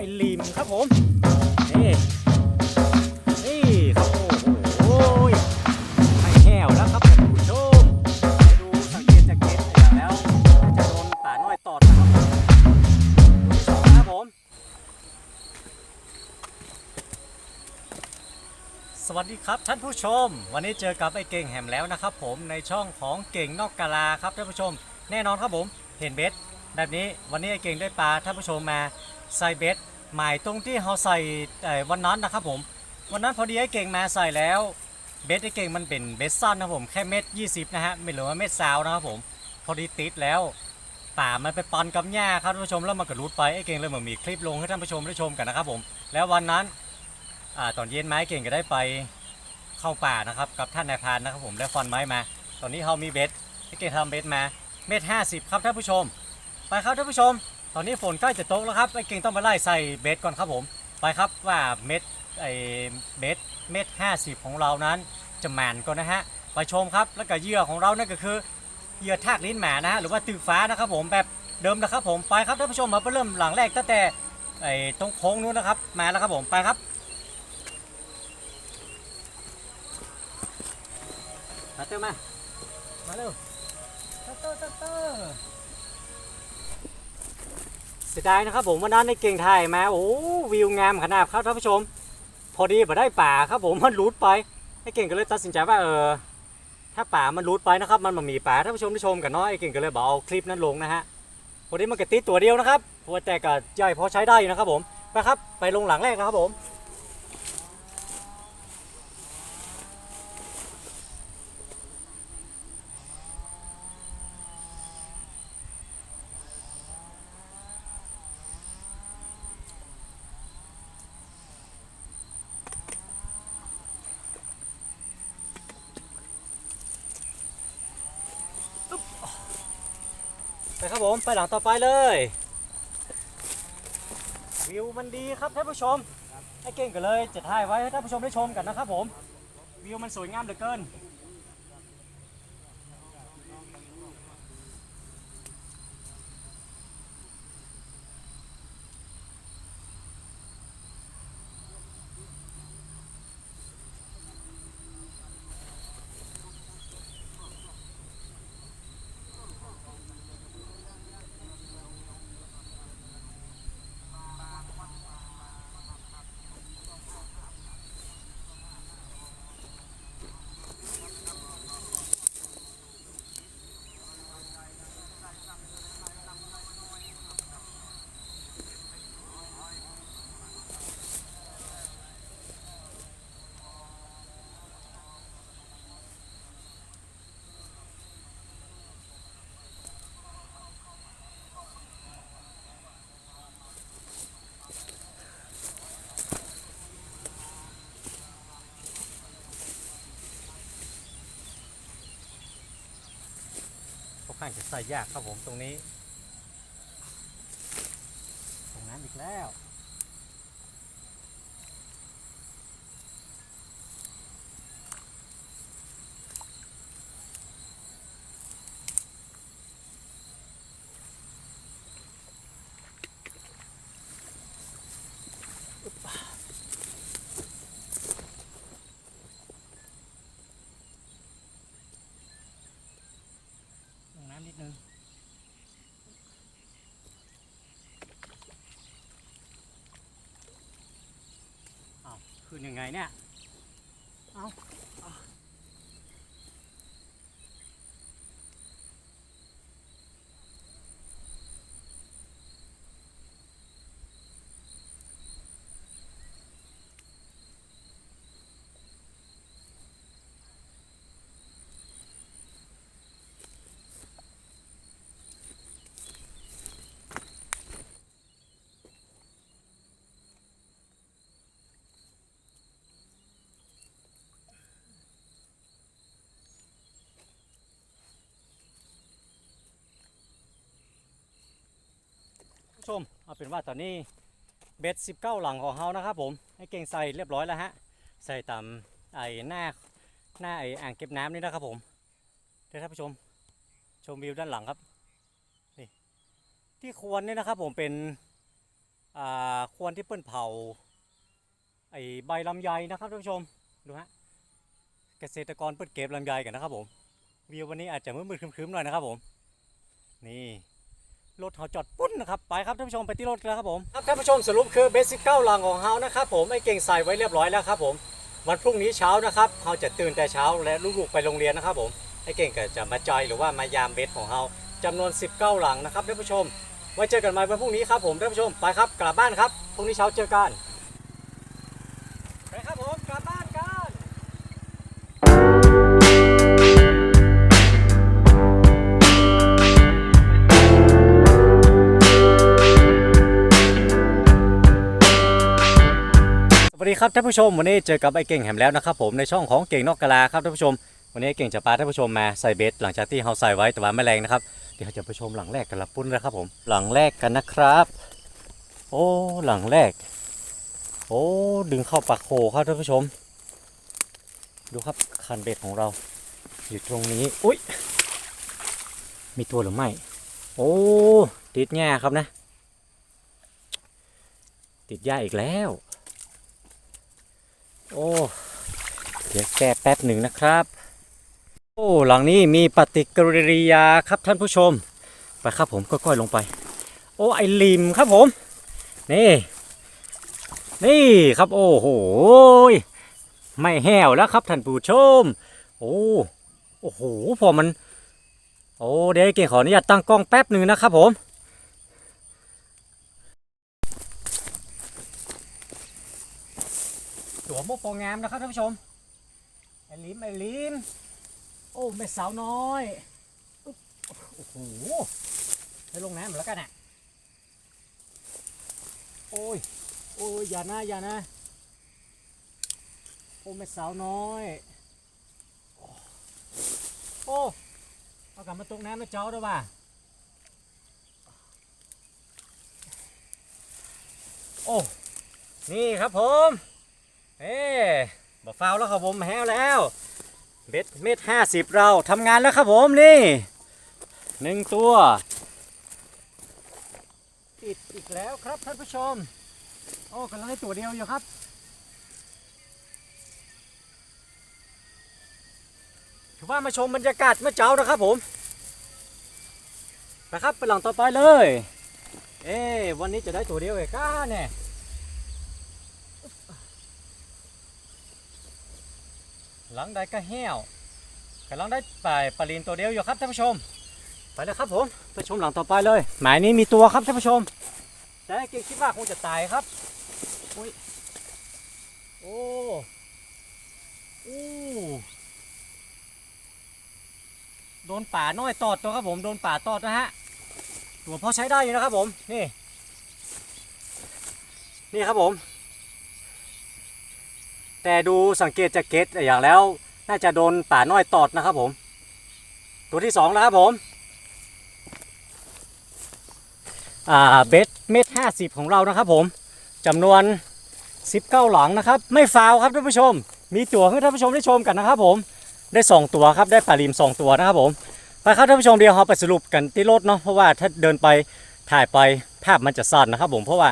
อลิมครับผมนี่นี่ครับโอ้โหไม่แห้วแล้วครับท่านผู้ชมดูสังเกตจากเกตแล้วจะโดนป่าน้อยตอดนะครับสองครับผม สวัสดีครับท่านผู้ชม วันนี้เจอกับไอ้เก่งแหมแล้วนะครับผมในช่องของเก่งนอกกาลาครับท่านผู้ชม แน่นอนครับผมเห็นเบสแบบนี้วันนี้ไอ้เก่งได้ปลาท่านผู้ชมมาใส่เบส หมายตรงที่เขาใส่วันนั้นนะครับผม วันนั้นพอดีไอ้เก่งมาใส่แล้วเบสไอ้เก่งมันเป็นเบสสั้นนะผมแค่เม็ด20นะฮะไม่หลือว่าเม็ดซาวนะครับผม พอดีติดแล้วป่ามันไปปันกับหญ้าครับท่านผู้ชมแล้วมันก็รุดไปไอ้เก่งเลยเหมือนมีคลิปลงให้ท่านผู้ชมได้ชมกันนะครับผม แล้ววันนั้นอตอนเย็นไม้เก่งก็ได้ไปเข้าป่านะครับกับท่านนายพานนะครับผมได้ฟอนไม้มา ตอนนี้เขามีเบ็ดให้เก่งทำเบ็ดมาเม็ดห้าสิบครับท่านผู้ชม ไปครับท่านผู้ชม ตอนนี้ฝนใกล้จะตกแล้วครับไอ้เก่งต้องไปไล่ใส่เบ็ดก่อนครับผม ไปครับว่าเม็ดไอ้เบ็ดเม็ดห้าสิบของเรานั้นจะแมนก่อนนะฮะไปชมครับแล้วก็เหยื่อของเรานั่นก็คือเหยื่อทากลิ้นหมานะฮะหรือว่าตือฟ้านะครับผมแบบเดิมนะครับผมไปครับท่านผู้ชมมาเริ่มหลังแรกตั้งแต่ไอ้ตรงโค้งนู้นนะครับมาแล้วครับผมไปครับมาเตอร์มามาเร็วตัตเตอร์ตัตเตอร์ เสียดายนะครับผมวันนั้นในเก่งไทยมาโอ้วิวงามขนาดครับท่านผู้ชม พอดีมาได้ป่าครับผมมันรูดไปไอ้เก่งก็เลยตัดสินใจว่าเออถ้าป่ามันรูดไปนะครับ มันมามีป่าท่านผู้ชมได้ชมกันเนาะไอ้เก่งก็เลยบอกเอาคลิปนั้นลงนะฮะพอดีมันกระติดตัวเดียวนะครับแต่ก็ใหญ่พอใช้ได้นะครับผมไปครับไปลงหลังแรกนะครับผม ไปครับผมไปหลังต่อไปเลย วิวมันดีครับท่านผู้ชมให้เก่งกันเลยจะถ่ายไว้ให้ท่านผู้ชมได้ชมกันนะครับผม วิวมันสวยงามเหลือเกินางจะใส่ยากครับผมตรงนี้ ตรงนั้นอีกแล้ว ลงน้ำนิดนึง อ้าว ขึ้นยังไงเนี่ย ชม เอาเป็นว่าตอนนี้เบ็ดสิบเก้าหลังของเฮานะครับผม ให้เก่งใส่เรียบร้อยแล้วฮะ ใส่ตามไอ้หน้าหน้าไอ้อ่างเก็บน้ำนี่นะครับผมเดี๋ยวท่านผู้ชม ชมวิวด้านหลังครับนี่ที่ควรนี่นะครับผมเป็นอ่าควนที่เปิ้นเผาไอ้ใบลำไยนะครับท่านผู้ชมดูฮะเกษตรกรเปิ้นเก็บลำไยกันนะครับผมวิววันนี้อาจจะมืดๆครึ้มๆหน่อยนะครับผมนี่ รถเขาจอดปุ้นนะครับไปครับท่านผู้ชมไปที่รถแล้วครับผมครับท่านผู้ชมสรุปคือเบสิกเก้าหลังของเฮานะครับผมไอ้เก่งใส่ไว้เรียบร้อยแล้วครับผมวันพรุ่งนี้เช้านะครับเขาจะตื่นแต่เช้าและลูกๆไปโรงเรียนนะครับผมไอ้เก่งก็จะมาจอยหรือว่ามายามเบสของเฮาจำนวน 19 หลังนะครับท่านผู้ชม ไว้เจอกันใหม่วันพรุ่งนี้ครับผมท่านผู้ชมไปครับกลับบ้านครับพรุ่งนี้เช้าเจอกัน ดีครับท่านผู้ชมวันนี้เจอกับไอ้เก่งแหมแล้วนะครับผมในช่องของเก่งนอกกะลาครับท่านผู้ชม วันนี้เก่งจะพาท่านผู้ชมมาใส่เบสหลังจากที่เราใส่ไว้แต่ว่าไม่แรงนะครับเดี๋ยวเราจะไปชมหลังแรกกันละปุ้นนะครับผมหลังแรกกันนะครับ โอ้หลังแรก โอ้ดึงเข้าปากโคครับท่านผู้ชม ดูครับคันเบ็ดของเรา อยู่ตรงนี้อุ้ยมีตัวหรือไม่โอ้ติดแง่ครับนะ ติดหญ้าอีกแล้ว โอ้เดี๋ยวแก้แป๊บหนึ่งนะครับ โอ้หลังนี้มีปฏิกิริยาครับท่านผู้ชม ไปครับผมค่อยลงไป โอ้ไอลิมครับผม นี่ นี่ครับโอ้โหไม่แห้วแล้วครับท่านผู้ชม โอ้โอ้โหพอมัน โอ้เดี๋ยวเก่งขออนุญาตตั้งกล้องแป๊บหนึ่งนะครับผม วมุกโปงามนะครับท่านผู้ชมไอลิมไอลิมโอ้ไม่สาวน้อยโอ้โหไปลงน้ำหมดแล้วกันอะโอ้ยโอ้ยอย่านะอย่านะโอ้ไม่สาวน้อยโอ้เอากลับมาตกน้ำไม่เจ้าด้วยว่ะโอ้นี่ครับผม เอ๊บ่ฟาวแล้วครับผมแห้วแล้วเบ็ดเม็ดห้าสิบเราทำงานแล้วครับผมนี่หนึ่งตัวติดอีกแล้วครับท่านผู้ชม โอ้กำลังได้ตัวเดียวอยู่ครับถือว่ามาชมบรรยากาศเมื่อเช้านะครับผมนะครับไปหลังต่อไปเลย เอ๊วันนี้จะได้ตัวเดียวเอกก้าเนี่ย ลังได้ก็แห้วกำลังได้ปลายปลาลินตัวเดียวอยู่ครับท่านผู้ชม ไปเลยครับผมไปชมหลังต่อไปเลย หมายนี้มีตัวครับท่านผู้ชม แต่เก่งคิดว่าคงจะตายครับอุ้ยโอ้อู้โดนป่าน้อยตอดตัวครับผมโดนป่าตอดนะฮะตัวพอใช้ได้อยู่นะครับผมนี่นี่ครับผม แต่ดูสังเกตจากเกตอย่างแล้ว น่าจะโดนป่าน้อยตอดนะครับผม ตัวที่สองแล้วครับผมอ่าเบสเมตรห้าสิบของเรานะครับผมจำนวน 19 หลังนะครับ ไม่ฟาวครับท่านผู้ชม มีตัวให้ท่านผู้ชมได้ชมกันนะครับ ผมได้ 2 ตัวครับได้ปลาลิม 2 ตัวนะครับผมไปครับท่านผู้ชมเดี๋ยวเราไปสรุปกันที่รถเนาะเพราะว่าถ้าเดินไปถ่ายไปภาพมันจะสั้นนะครับ ผมเพราะว่า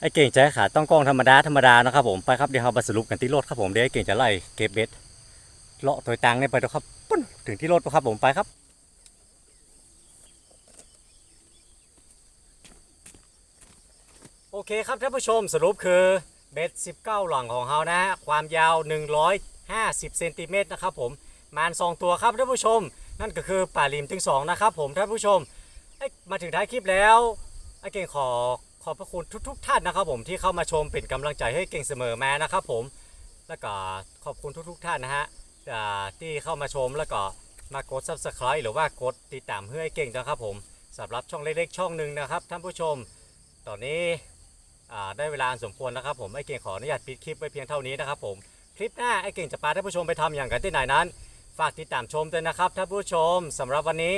ไอ้เก่งใจขาต้องกล้องธรรมดาธรรมดานะครับผมไปครับเดี๋ยวเราไปสรุปกันที่รถครับผมเดี๋ยวไอ้เก่งจะไล่เก็บเบ็ดเลาะตัวตังเนี่ยไปดูครับปุ้นถึงที่รถครับผมไปครับโอเคครับท่านผู้ชมสรุปคือเบ็ด 19 หลังของเรานะฮะความยาว 150เซนติเมตรนะครับผมมาน2ตัวครับท่านผู้ชม นั่นก็คือป่าลิมถึง 2 นะครับผมท่านผู้ชมเอ้ยมาถึงท้ายคลิปแล้วไอ้เก่งขอ ขอบพระคุณทุกๆท่านนะครับผมที่เข้ามาชมเป็นกำลังใจให้เก่งเสมอแมานะครับผมแล้วก็ขอบคุณทุกๆท่านนะฮะที่เข้ามาชมแล้วก็มากด subscribe หรือว่ากดติดตามเพื่อให้เก่งนะครับผมสำหรับช่องเล็กๆช่องหนึ่งนะครับท่านผู้ชม ตอนนี้ได้เวลาสมควรแล้วครับผมไอ้เก่งขออนุญาตปิดคลิปไว้เพียงเท่านี้นะครับผมคลิปหน้าไอ้เก่งจะพาท่านผู้ชมไปทำอย่างกันที่ไหนนั้น ฝากติดตามชมด้วยนะครับท่านผู้ชมสำหรับวันนี้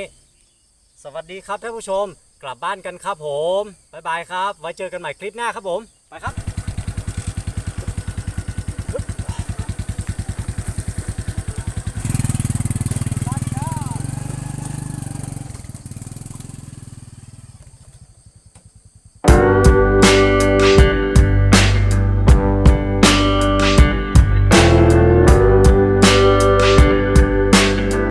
สวัสดีครับท่านผู้ชม กลับบ้านกันครับผม บ๊ายบายครับ ไว้เจอกันใหม่คลิปหน้าครับผม ไปครับ